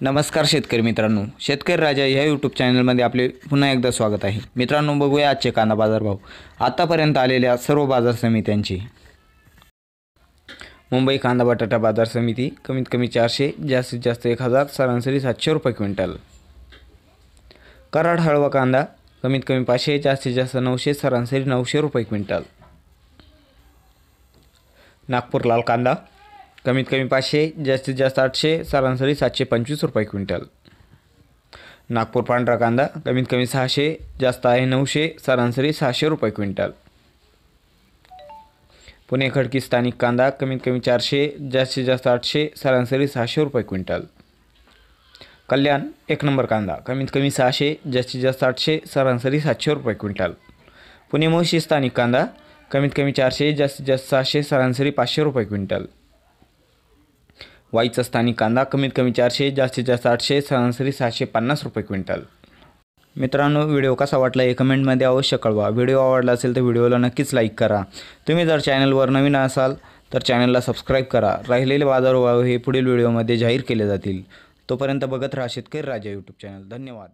नमस्कार शेतकरी मित्रांनो. शेतकरी राजा या यूट्यूब चॅनलमध्ये आपले पुन्हा एकदा स्वागत आहे. मित्रांनो बघूया आजचे कांदा बाजारभाव. आतापर्यंत आलेल्या सर्व बाजार समित्यांची. मुंबई कांदा बटाटा बाजार समिती कमीत कमी चारशे जास्तीत जास्त एक हजार सरासरी सातशे रुपये क्विंटल. कराड हळवा कांदा कमीत कमी पाचशे जास्तीत जास्त नऊशे सरासरी नऊशे रुपये क्विंटल. नागपूर लाल कांदा कमीत कमी पाचशे, जास्तीत जास्त आठशे, सरासरी सातशे पंचवीस रुपये क्विंटल. नागपूर पांढरा कांदा कमीत कमी सहाशे, जास्त आहे नऊशे, सरासरी सहाशे रुपये क्विंटल. पुणे खडकी स्थानिक कांदा कमीत कमी चारशे, जास्तीत जास्त आठशे, सरासरी सहाशे रुपये क्विंटल. कल्याण एक नंबर कांदा कमीत कमी सहाशे, जास्तीत जास्त आठशे, सरासरी सातशे रुपये क्विंटल. पुणे मोशी स्थानिक कांदा कमीत कमी चारशे, जास्तीत जास्त सहाशे, सरासरी पाचशे रुपये क्विंटल. वाईचा स्थानिक कांदा कमीत कमी चारशे जास्तीत जास्त आठशे सरासरी सहाशे पन्नास रुपये क्विंटल. मित्रांनो व्हिडिओ कसा वाटला हे कमेंटमध्ये अवश्य कळवा. व्हिडिओ आवडला असेल तर व्हिडिओला नक्कीच लाईक करा. तुम्ही जर चॅनलवर नवीन असाल तर चॅनलला सबस्क्राईब करा. राहिलेले बाजारभाव हे पुढील व्हिडिओमध्ये जाहीर केले जातील. तोपर्यंत बघत राहा शेतकरी राजा यूट्यूब चॅनल. धन्यवाद.